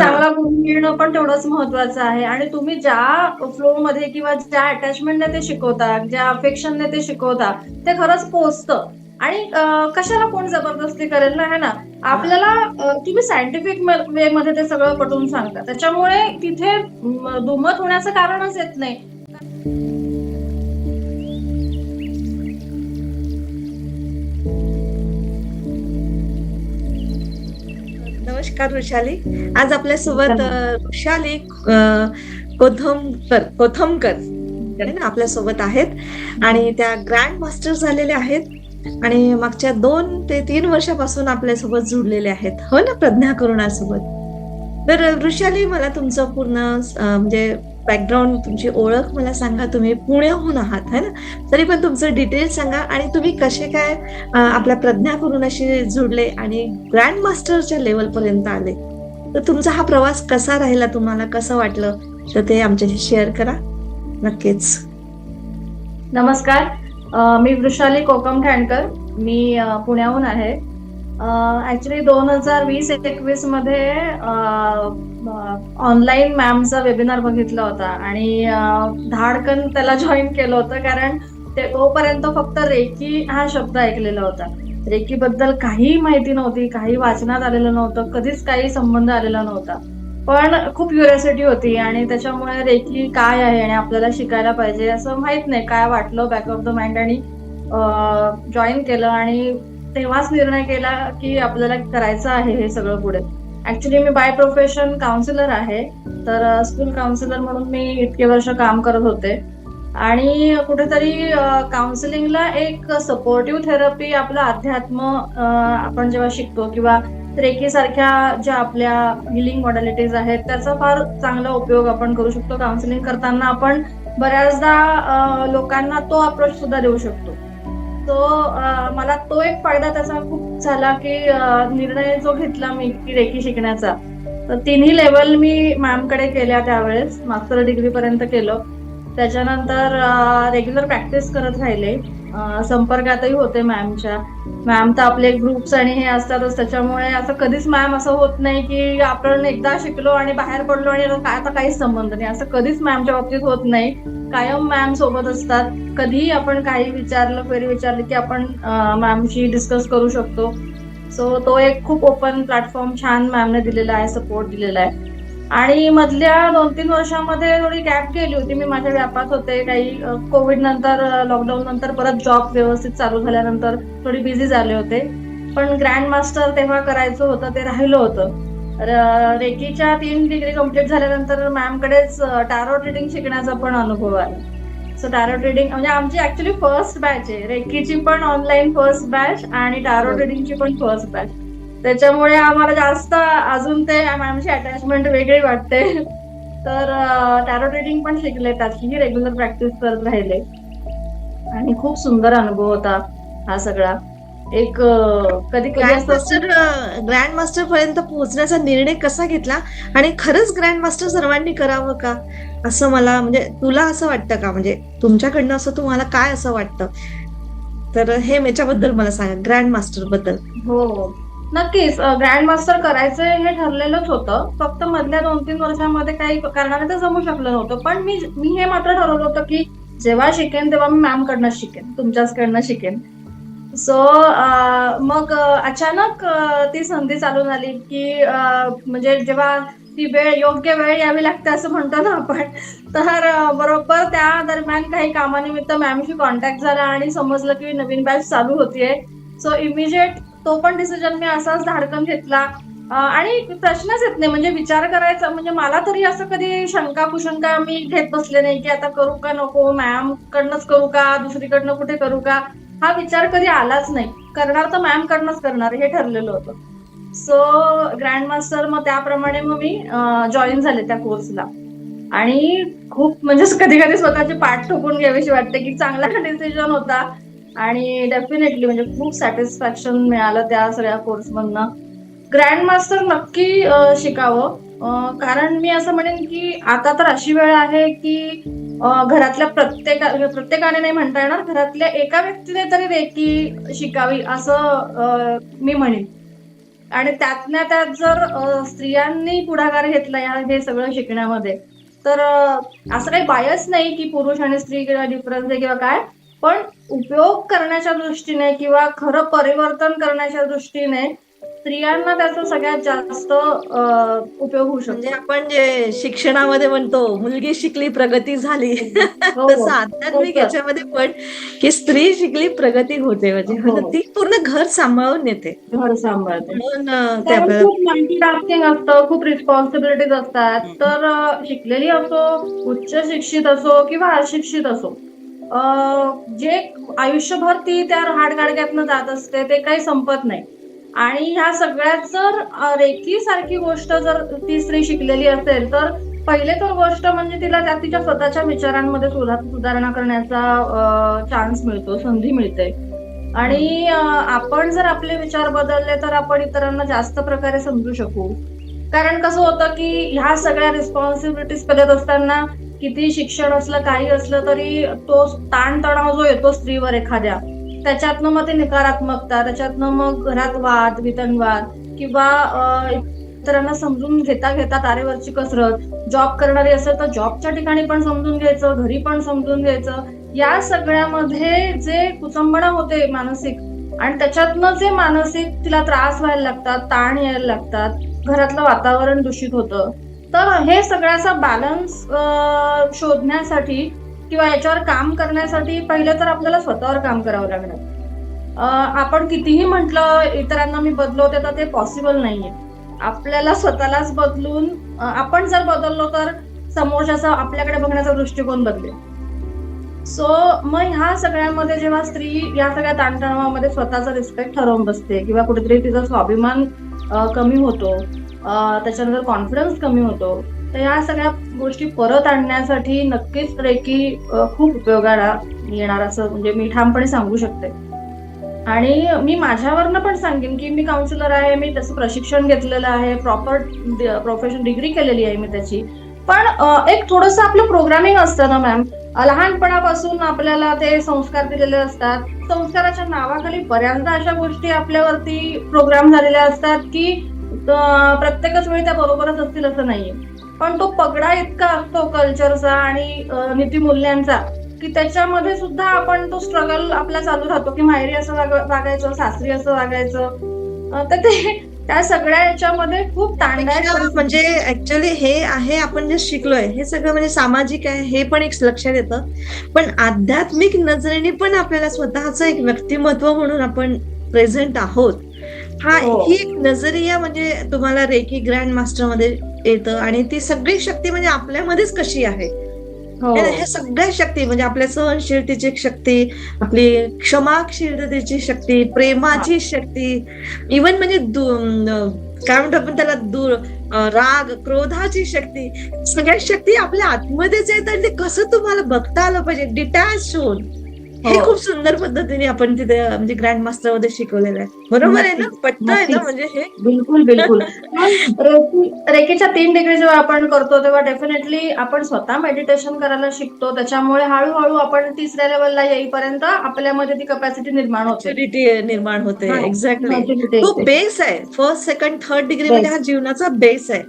चांगला गुण मिळणं पण तेवढंच महत्वाचं आहे. आणि तुम्ही ज्या फ्लो मध्ये किंवा ज्या अटॅचमेंटने ते शिकवता ज्या अफेक्शनने ते शिकवता ते खरंच पोचतं. आणि कशाला कोण जबरदस्ती करेल ना है ना? आपल्याला तुम्ही सायंटिफिक वे मध्ये ते सगळं पटवून सांगता. त्याच्यामुळे तिथे दुमत होण्याचं कारणच येत नाही. नमस्कार वृषाली आज आपल्यासोबत वृषाली कोथमकर कोथमकर आहे ना आपल्यासोबत आहेत. आणि त्या ग्रँड मास्टर झालेल्या आहेत. आणि मागच्या दोन ते तीन वर्षापासून आपल्यासोबत जुडलेले आहेत. हो ना प्रज्ञा करुणासोबत. तर वृषाली मला तुमचं पूर्ण म्हणजे बॅकग्राऊंड तुमची ओळख मला सांगा. तुम्ही पुण्याहून आहात है ना? तरी पण तुमचं डिटेल सांगा आणि तुम्ही कसे काय आपल्या प्रज्ञा करुणाशी जुडले आणि ग्रँड मास्टरच्या लेवल पर्यंत आले? तर तुमचा हा प्रवास कसा राहिला? तुम्हाला कसं वाटलं? तर ते आमच्याशी शेअर करा. नक्कीच. नमस्कार. मी वृषाली कोकम ठाणकर. मी पुण्याहून आहे. ऍक्च्युली दोन हजार वीस एकवीसमध्ये ऑनलाईन मॅमचा वेबिनार बघितला होता. आणि धाडकन त्याला जॉईन केलं होतं कारण ते तोपर्यंत फक्त रेकी हा शब्द ऐकलेला होता. रेकी बद्दल काही माहिती नव्हती काही वाचनात आलेलं नव्हतं कधीच काही संबंध आलेला नव्हता. पण खूप क्युरियोसिटी होती आणि त्याच्यामुळे रेकी काय आहे आणि आपल्याला शिकायला पाहिजे असं माहीत नाही काय वाटलं बॅक ऑफ द माइंड आणि जॉईन केलं आणि तेव्हाच निर्णय केला की आपल्याला करायचं आहे हे सगळं पुढे. ऍक्च्युली मी बाय प्रोफेशन काउन्सिलर आहे. तर uh, स्कूल काउन्सिलर म्हणून मी इतके वर्ष काम करत होते. आणि कुठेतरी uh, काउन्सिलिंगला एक सपोर्टिव्ह थेरपी आपलं अध्यात्म uh, आपण जेव्हा शिकतो किंवा रेकी सारख्या ज्या आपल्या हिलिंग मॉडॅलिटीज आहेत त्याचा फार चांगला उपयोग आपण करू शकतो. काउन्सिलिंग करताना आपण बऱ्याचदा लोकांना तो अप्रोच सुद्धा देऊ शकतो. तो मला तो एक फायदा त्याचा खूप झाला की निर्णय जो घेतला मी की रेकी शिकण्याचा तर तिन्ही लेवल मी मॅमकडे केल्या त्यावेळेस. मास्टर डिग्री पर्यंत केलं. त्याच्यानंतर रेग्युलर प्रॅक्टिस करत राहिले. संपर्कातही होते मॅमच्या. मॅम तर आपले ग्रुप्स आणि हे असतातच त्याच्यामुळे असं कधीच मॅम असं होत नाही की आपण एकदा शिकलो आणि बाहेर पडलो आणि आता आता काहीच संबंध नाही. असं कधीच मॅमच्या बाबतीत होत नाही. कायम मॅम सोबत असतात. कधीही आपण काही विचारलं क्वेरी विचारली की आपण मॅमशी डिस्कस करू शकतो. सो तो एक खूप ओपन प्लॅटफॉर्म छान मॅमने दिलेला आहे सपोर्ट दिलेला आहे. आणि मधल्या दोन तीन वर्षामध्ये थोडी गॅप गेली होती. मी माझ्या व्यापात होते. काही कोविड नंतर लॉकडाऊन नंतर परत जॉब व्यवस्थित चालू झाल्यानंतर थोडी बिझी झाले होते. पण ग्रँड मास्टर तेव्हा करायचं होतं ते राहिलं होतं. रेकीच्या तीन डिग्री कंप्लीट झाल्यानंतर मॅमकडेच टॅरो ट्रेडिंग शिकण्याचा पण अनुभव आला. सो टॅरो ट्रेडिंग म्हणजे आमची ऍक्च्युली फर्स्ट बॅच आहे. रेकीची पण ऑनलाईन फर्स्ट बॅच आणि टॅरो ट्रेडिंगची पण फर्स्ट बॅच त्याच्यामुळे आम्हाला जास्त अजून ते मॅमची अटॅचमेंट वेगळी वाटते. तर टॅरो ट्रेडिंग पण शिकले त्याची रेग्युलर प्रॅक्टिस करत राहिले. आणि खूप सुंदर अनुभव होता हा सगळा. एक कधी ग्रँड मास्टर ग्रँड मास्टर पर्यंत पोहोचण्याचा निर्णय कसा घेतला? आणि खरंच ग्रँड मास्टर सर्वांनी करावं का? असं मला म्हणजे तुला असं वाटतं का? म्हणजे तुमच्याकडनं असं तुम्हाला काय असं वाटतं? तर हे याच्याबद्दल मला सांगा ग्रँड मास्टरबद्दल. हो. नक्कीच ग्रँड मास्टर करायचं हे ठरलेलंच होतं. फक्त मधल्या दोन तीन वर्षामध्ये काही कारणाने ते जमू शकलं नव्हतं. पण मी मी हे मात्र ठरवलं होतं की जेव्हा शिकेन तेव्हा मी मॅम कडनं शिकेन तुमच्याचकडनं शिकेन. सो मग अचानक ती संधी चालू झाली की म्हणजे जेव्हा ती वेळ योग्य वेळ यावी लागते असं म्हणतो ना आपण तर बरोबर त्या दरम्यान काही कामानिमित्त मॅमशी कॉन्टॅक्ट झाला आणि समजलं की नवीन बॅच चालू होतीये. सो इमिजिएट तो पण डिसिजन मी असाच धाडकन घेतला. आणि प्रश्नच येत नाही. म्हणजे विचार करायचा म्हणजे मला तरी असं कधी शंका कुशंका मी घेत बसले नाही की आता करू का नको मॅम कडनंच करू का दुसरीकडनं कुठे करू का? हा विचार कधी आलाच नाही. करणार तर मॅम कडनंच करणार हे ठरलेलं होतं. सो ग्रँड मास्टर मग त्याप्रमाणे मग मी जॉईन झाले त्या कोर्सला आणि खूप म्हणजे कधी कधी स्वतःचे पाठ ठोकून घ्यावीशी वाटते की चांगला डिसिजन होता. आणि डेफिनेटली म्हणजे खूप सॅटिस्फॅक्शन मिळालं त्या सगळ्या कोर्स मधनं. ग्रँड मास्टर नक्की शिकावं. कारण मी असं म्हणेन की आता तर अशी वेळ आहे की घरातल्या प्रत्येका प्रत्येकाने नाही म्हणता येणार घरातल्या एका व्यक्तीने तरी रेकी शिकावी असं मी म्हणेन. आणि त्यातल्या त्यात जर स्त्रियांनी पुढाकार घेतला या हे सगळं शिकण्यामध्ये तर असं काही बायस नाही की पुरुष आणि स्त्री किंवा डिफरन्स आहे किंवा काय. पण उपयोग करण्याच्या दृष्टीने किंवा खरं परिवर्तन करण्याच्या दृष्टीने स्त्रियांना त्याचा सगळ्यात जास्त उपयोग होऊ म्हणजे शकतो आपण जे शिक्षणामध्ये म्हणतो मुलगी शिकली प्रगती झाली. हो, तसं आध्यात्मिक हो, याच्यामध्ये पण की स्त्री शिकली प्रगती होते. म्हणजे हो. म्हणजे ती पूर्ण घर सांभाळून नेते घर सांभाळते. म्हणून असतं खूप रिस्पॉन्सिबिलिटीज असतात. तर शिकलेली असो उच्च शिक्षित असो किंवा अशिक्षित असो जे आयुष्यभर ती त्या हाडगाडग्यातनं जात असते ते काही संपत नाही. आणि ह्या सगळ्यात जर रेखी सारखी गोष्ट जर ती स्त्री शिकलेली असेल तर पहिले तर गोष्ट म्हणजे तिला त्या तिच्या स्वतःच्या विचारांमध्ये सुधारणा करण्याचा चान्स मिळतो संधी मिळते. आणि आपण जर आपले विचार बदलले तर आपण इतरांना जास्त प्रकारे समजू शकू. कारण कसं होतं की ह्या सगळ्या रिस्पॉन्सिबिलिटीज करत असताना किती शिक्षण असलं काही असलं तरी तो ताणतणाव जो येतो स्त्रीवर एखाद्या त्याच्यातनं मग ते नकारात्मकता त्याच्यातनं मग घरात वाद वितनवाद किंवा इतरांना समजून घेता घेता तारेवरची कसरत जॉब करणारी असेल तर जॉबच्या ठिकाणी पण समजून घ्यायचं घरी पण समजून घ्यायचं. या सगळ्यामध्ये जे कुचंबणा होते मानसिक आणि त्याच्यातनं जे मानसिक तिला त्रास व्हायला लागतात ताण यायला लागतात घरातलं वातावरण दूषित होतं. तर हे सगळ्याचा बॅलन्स शोधण्यासाठी किंवा याच्यावर काम करण्यासाठी पहिले तर आपल्याला स्वतःवर काम करावं लागणार. आपण कितीही म्हटलं इतरांना मी बदलवते तर ते पॉसिबल नाहीये. आपल्याला स्वतःलाच बदलून आपण जर बदललो तर समोरच्याचा आपल्याकडे बघण्याचा दृष्टिकोन बदलेल. सो मग ह्या सगळ्यामध्ये जेव्हा स्त्री या सगळ्या ताणतणावामध्ये स्वतःचा रिस्पेक्ट ठरवून बसते किंवा कुठेतरी तिचा स्वाभिमान कमी होतो त्याच्यानंतर कॉन्फिडन्स कमी होतो. तर या सगळ्या गोष्टी परत आणण्यासाठी नक्कीच रेकी खूप उपयोगाला येणार असं म्हणजे मी ठामपणे सांगू शकते. आणि मी माझ्यावरनं पण सांगेन की मी काउन्सिलर आहे मी त्याचं प्रशिक्षण घेतलेलं आहे प्रॉपर प्रोफेशन डिग्री केलेली आहे मी त्याची. पण एक थोडस आपलं प्रोग्रामिंग असतं ना मॅम लहानपणापासून आपल्याला ते संस्कार दिलेले असतात. संस्काराच्या नावाखाली बऱ्याचदा अशा गोष्टी आपल्यावरती प्रोग्राम झालेल्या असतात की प्रत्येकच वेळी त्या बरोबरच असतील असं नाहीये. पण तो पगडा इतका असतो कल्चरचा आणि नीतिमूल्यांचा की त्याच्यामध्ये सुद्धा आपण तो स्ट्रगल आपला चालू राहतो की माहेरी असं वाग- वागायचं सासरी असं वागायचं. तर ते त्या सगळ्या याच्यामध्ये खूप परिस्थिती- म्हणजे ऍक्च्युअली हे आहे आपण जे शिकलोय हे सगळं म्हणजे सामाजिक आहे हे पण एक लक्षात येतं पण आध्यात्मिक नजरेने पण आपल्याला स्वतःचं एक व्यक्तिमत्व म्हणून आपण प्रेझेंट आहोत. हा हो. ही एक नजरिया म्हणजे तुम्हाला रेकी ग्रँड मास्टरमध्ये येतं आणि ती सगळी शक्ती म्हणजे आपल्यामध्येच कशी आहे हो. हे सगळ्या शक्ती म्हणजे आपल्या सहनशीलतेची शक्ती आपली क्षमाशीलतेची शक्ती प्रेमाची शक्ती इवन म्हणजे काय म्हणतो आपण त्याला दूर राग क्रोधाची शक्ती सगळ्या शक्ती आपल्या आतमध्येच आणि ते कसं तुम्हाला बघता आलं पाहिजे डिटॅच होऊन हे. हो. खूप सुंदर पद्धतीने आपण तिथे म्हणजे ग्रँड मास्टरमध्ये शिकवलेलं आहे. बरोबर आहे ना? नक्कीच, पटतंय ना. म्हणजे हे? बिलकुल बिलकुल. रेकीच्या तीन डिग्री जेव्हा आपण करतो तेव्हा डेफिनेटली आपण स्वतः मेडिटेशन करायला शिकतो. त्याच्यामुळे हळूहळू आपण तिसऱ्या लेवलला येईपर्यंत आपल्यामध्ये ती कपॅसिटी निर्माण होते. निर्माण होते. एक्झॅक्टली तो. बेस आहे. फर्स्ट सेकंड थर्ड डिग्री मध्ये. हा जीवनाचा बेस आहे.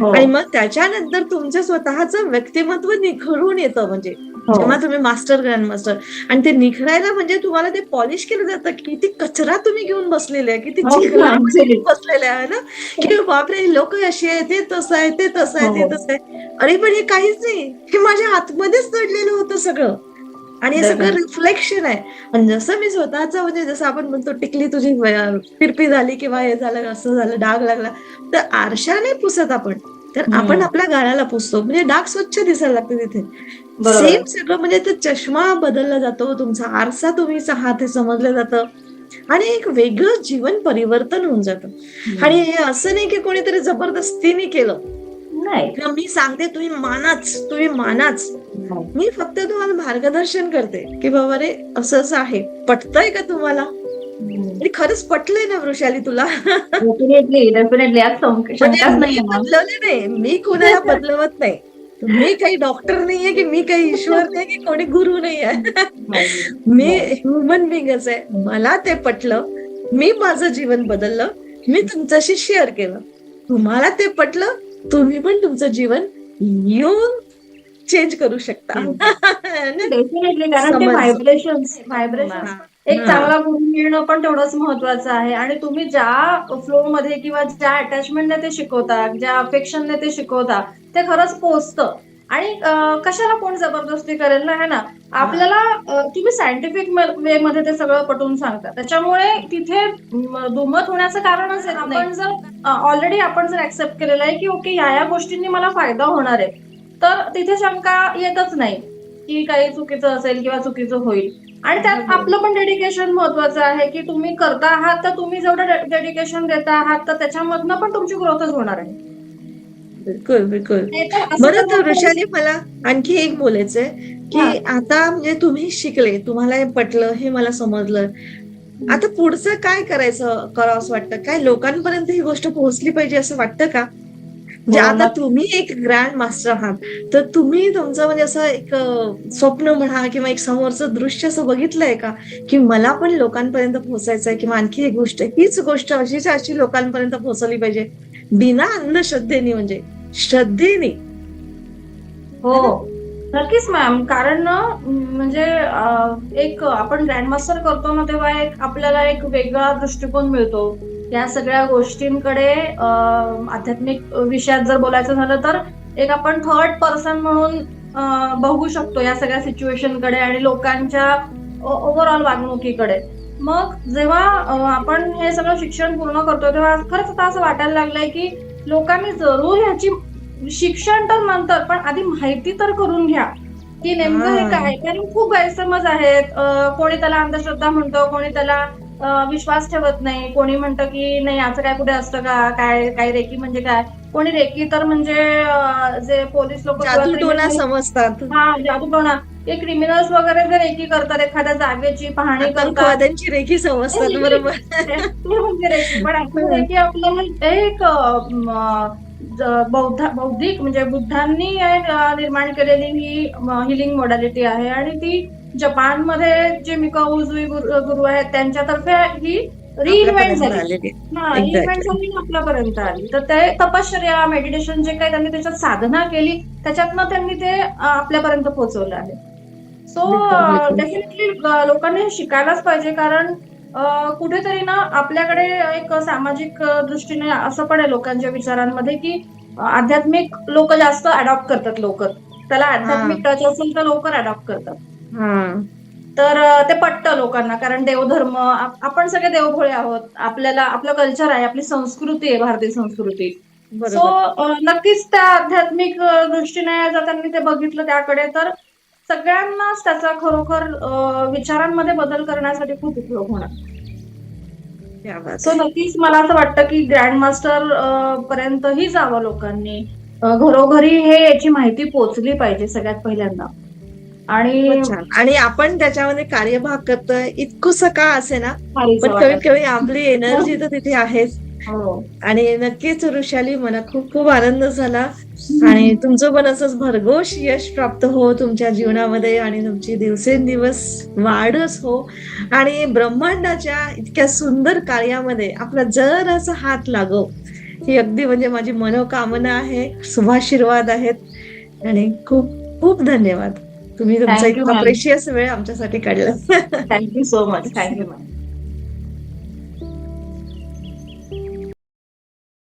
हो, आणि मग त्याच्यानंतर तुमचं स्वतःचं व्यक्तिमत्व निखरून येतं म्हणजे. जेव्हा तुम्ही मास्टर ग्रँड मास्टर आणि ते निखरायला म्हणजे तुम्हाला ते पॉलिश केलं जातं. किती कचरा तुम्ही घेऊन बसलेले आहे किती हो. बसलेले आहे ना? की बापरे लोक अशी आहे ते तसं आहे ते तसं आहे ते हो. तसं आहे. अरे पण हे काहीच नाही. हे माझ्या आतमध्येच दडलेलं होतं सगळं. आणि हे सगळं. रिफ्लेक्शन आहे. आणि जसं मी स्वतःचं म्हणजे जसं आपण म्हणतो टिकली तुझी अं, फिरपी झाली किंवा हे झालं असं झालं डाग लागला तर आरशा नाही पुसत आपण. तर. आपण आपल्या गाळ्याला पुसतो. म्हणजे डाग स्वच्छ दिसायला लागते तिथे. सेम सगळं म्हणजे ते चष्मा बदलला जातो तुमचा आरसा तुम्ही आहात हे समजलं जातं. आणि एक वेगळं जीवन परिवर्तन होऊन जातं. आणि हे असं नाही की कोणीतरी जबरदस्तीने केलं. नाही. मी सांगते तुम्ही मानाच तुम्ही मानाच. मी फक्त तुम्हाला मार्गदर्शन करते की बाबा रे असं असं आहे. पटतंय का तुम्हाला. आणि खरंच पटलंय ना वृषाली तुला? डेफिनेटली डेफिनेटली आज म्हणजे शंकाच मी नाही बदलवले नाही मी कुणाला बदलवत नाही. मी काही डॉक्टर नाहीये की मी काही ईश्वर नाही की कोणी गुरु नाहीये? मी ह्युमन बिंगच आहे. मला ते पटलं. मी माझं जीवन बदललं. मी तुमच्याशी शेअर केलं. तुम्हाला ते पटलं तुम्ही पण तुमचं जीवन येऊन चेंज करू शकता. डेफिनेटली कारण ते. Vibration vibration. एक. चांगला गुरु मिळणं पण तेवढंच महत्वाचं आहे. आणि तुम्ही ज्या फ्लो मध्ये किंवा ज्या अटॅचमेंटने ते शिकवता ज्या अफेक्शनने ते शिकवता ते खरंच पोचतं. आणि कशाला कोण जबरदस्ती करेल ना है ना? आपल्याला तुम्ही सायंटिफिक वे मध्ये ते सगळं पटवून सांगता. त्याच्यामुळे तिथे दुमत होण्याचं कारणच नाही. आपण जर ऑलरेडी आपण जर ऍक्सेप्ट केलेलं आहे की ओके या या गोष्टींनी मला फायदा होणार आहे. तर तिथे शंका येतच नाही की काही चुकीचं असेल किंवा चुकीचं होईल. आणि त्यात आपलं पण डेडिकेशन महत्वाचं आहे की तुम्ही करता आहात तर तुम्ही जेवढं डेडिकेशन देता आहात तर त्याच्यामधनं पण तुमची ग्रोथच होणार आहे. बिलकुल बिलकुल. असं बरं तर वृषाली मला आणखी एक बोलायचंय की. आता म्हणजे तुम्ही शिकले तुम्हाला हे पटलं हे मला समजलं. आता पुढचं काय करायचं करावं वाटतं? काय लोकांपर्यंत ही गोष्ट पोहोचली पाहिजे असं वाटतं का? म्हणजे आता. तुम्ही एक ग्रँड मास्टर आहात. तर तुम्ही तुमचं म्हणजे असं एक स्वप्न म्हणा किंवा एक समोरचं दृश्य असं बघितलंय का? की मला पण लोकांपर्यंत पोहोचायचंय किंवा आणखी एक गोष्ट हीच गोष्ट अशीच अशी लोकांपर्यंत पोहोचवली पाहिजे. बिना अंधश्रद्धेने म्हणजे श्रद्धेने. हो. नक्कीच मॅम कारण म्हणजे एक आपण ग्रँडमास्टर करतो ना तेव्हा एक आपल्याला एक वेगळा दृष्टिकोन मिळतो. या सगळ्या गोष्टींकडे आध्यात्मिक विषयात जर बोलायचं झालं तर एक आपण थर्ड पर्सन म्हणून बघू शकतो या सगळ्या सिच्युएशनकडे आणि लोकांच्या ओव्हरऑल वागणुकीकडे. मग जेव्हा आपण हे सगळं शिक्षण पूर्ण करतो तेव्हा खरंच आता असं वाटायला लागलंय की लोकांनी जरूर ह्याची शिक्षण तर नंतर पण आधी माहिती तर करून घ्या. की नेमकं हे. काय? कारण खूप गैरसमज आहेत. कोणी त्याला अंधश्रद्धा म्हणतो कोणी त्याला विश्वास ठेवत नाही. कोणी म्हणतं की नाही असं काय कुठे असतं का? काय काय रेकी म्हणजे काय? कोणी रेकी तर म्हणजे जे पोलीस लोक समजतात. हा जादूटोणा. ते क्रिमिनल्स वगैरे जर रेकी करतात एखाद्या जागेची पाहणी करतात. आतंकवाद्यांची रेखी समजतात बरोबर. ते म्हणजे रेकी. पण रेकी आपल्याला एक बौद्ध बौद्धिक म्हणजे बुद्धांनी निर्माण केलेली ही हिलिंग मोडॅलिटी आहे. आणि ती जपानमध्ये जे मिकाउजुई गुरु गुरु आहेत त्यांच्यातर्फे ही रिइन्व्हेंट झाली. हा. रिइन्व्हेंट झाली आपल्यापर्यंत आली तर ते तपश्चर्या मेडिटेशन जे काही त्यांनी त्याच्यात साधना केली त्याच्यातनं त्यांनी ते आपल्यापर्यंत पोहोचवलं आहे सो. डेफिनेटली लोकांनी शिकायलाच पाहिजे कारण कुठेतरी ना आपल्याकडे एक सामाजिक दृष्टीने असं पण आहे लोकांच्या विचारांमध्ये की आध्यात्मिक लोक जास्त अडॉप्ट करतात लवकर त्याला आध्यात्मिक टच असेल तर लवकर अडॉप्ट करतात तर ते पटतं लोकांना कारण देवधर्म आप- आपण सगळे देवभोळे आहोत. आपल्याला आपलं कल्चर आहे आपली संस्कृती आहे भारतीय संस्कृती. सो नक्कीच त्या आध्यात्मिक दृष्टीने जर त्यांनी ते बघितलं त्याकडे. तर सगळ्यांनाच त्याचा खरोखर विचारांमध्ये बदल करण्यासाठी खूप उपयोग होणार. सो. नक्कीच मला असं वाटतं की ग्रँड मास्टर पर्यंतही जावं लोकांनी. घरोघरी हे याची माहिती पोहोचली पाहिजे सगळ्यात पहिल्यांदा. आणि. आणि आपण त्याच्यामध्ये कार्यभाग करतोय. इतकुस का असे ना पण कमीत. कमी आपली एनर्जी तर तिथे आहेच. हो. आणि नक्कीच वृषाली मला खूप खूप आनंद झाला. आणि तुमचं पण असंच भरघोष यश प्राप्त हो तुमच्या जीवनामध्ये आणि तुमची दिवसेंदिवस वाढच हो. आणि ब्रह्मांडाच्या इतक्या सुंदर कार्यामध्ये आपला जरासा हात लागो ही अगदी म्हणजे माझी मनोकामना आहे. शुभाशीर्वाद आहेत. आणि खूप खूप धन्यवाद. तुम्ही तुमचा इतका. प्रेशियस वेळ आमच्यासाठी काढला. Thank you so much thank you ma'am